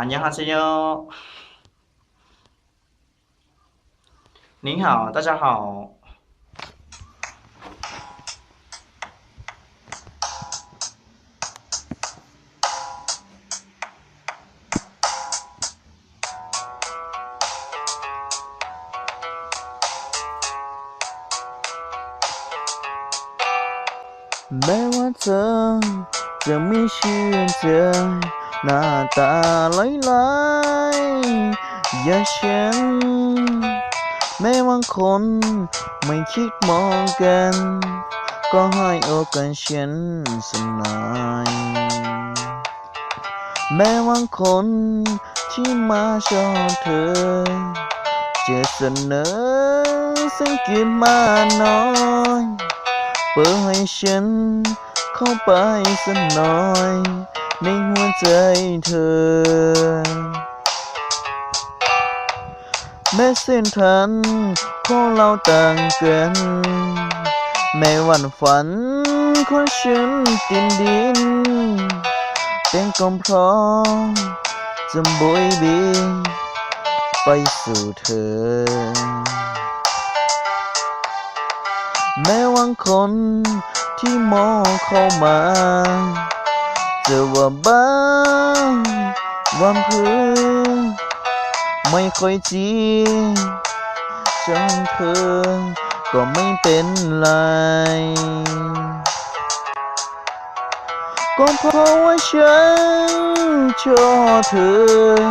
안녕하세 요。 您好，大家好。没完成，证明是的。 หน้าตาลอยลายๆอย่าฉันแม้บางคนไม่คิดมองกัน ก็ให้โอกาสฉันสักหน่อยแม้บางคนที่มาชอบเธอ จะเสนอสิ่งกินมาน้อยเปิดให้ฉันเข้าไปสักหน่อย ในหัวใจเธอ แม้เส้นทางของเราต่างกันแม้วันฝันของฉันตินดินเป็นกำพร้อมจะบอยบินไปสู่เธอแม้บางคนที่มองเข้ามา จะว่าบ้างวันพื้นไม่ค่อยจริงจังเธอก็ไม่เป็นไร ก็เพราะว่าฉันชอบเธอ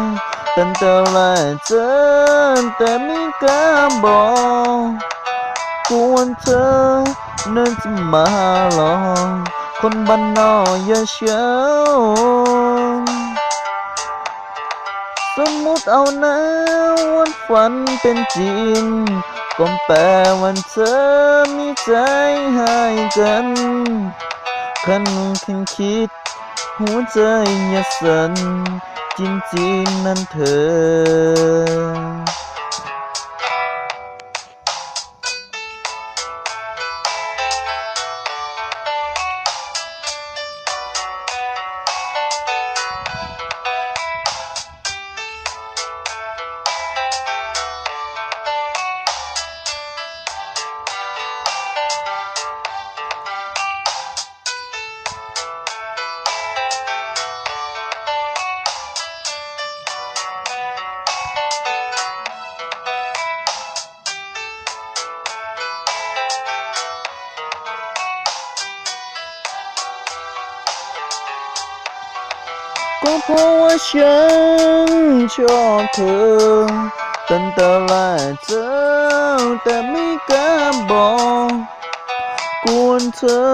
ตั้งแต่แรกเจอแต่ไม่กล้าบอกกวนเธอนั่นจะมาหลอก คนบ้านนอกอย่าเชื่อสมมติเอานะวันฝันเป็นจริงก็แปลวันเธอมีใจให้กันคันคันคิด หัวใจอย่าสั่นจริงๆนั่นเธอ ก็เพราะว่าฉันชอบเธอตั้งแต่แรกเจอแต่ไม่กล้าบอกกวนเธอ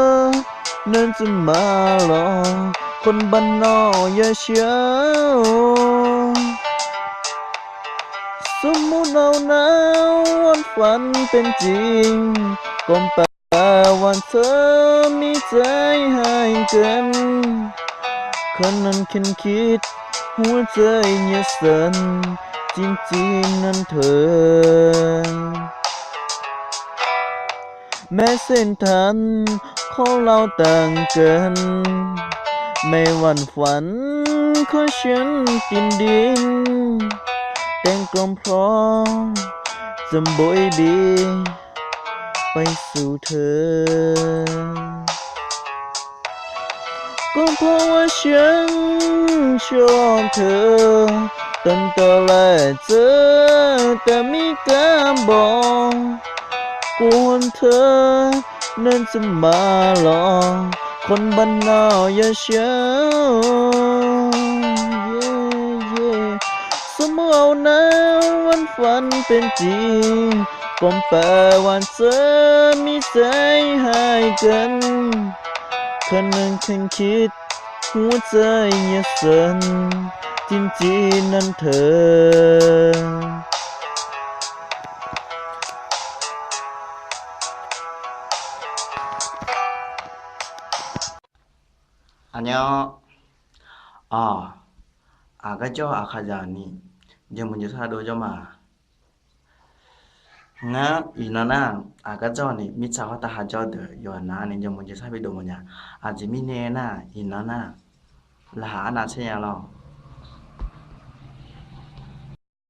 นั้นจะมาหลอกคนบ้านนอกอย่าเชื่อสมมุติเอานะวันฝันเป็นจริงก็แปลวันเธอมีใจให้กัน คนนั้นคิดคิด หัวใจอย่าสั่นจริงๆนั่นเธอ แม้เส้นทางของเราต่างกันไม่วันฝันของฉันกินดินแต่งกลมพร้อมจะบอยบี ไปสู่เธอ ก็เพราะว่าฉันชอบเธอตั้งแต่แรกเจอแต่ไม่กล้าบอกกวนเธอนั้นจะมาหลอกคนบ้านนอกอย่าเชื่อ yeah, yeah สมมติเอานะวันฝัน ฉันนั้นฉันคิด หัวใจอย่าสั่นจริงจริงนั้นเธอ 안녕. 아, 아가죠, 아가자니. 이제 먼저 사도죠, 마. nga inana agajawa ni micawa tahajawa de yoana ni jomo jesa bidomonya ajimi nena inana laha ana ya lo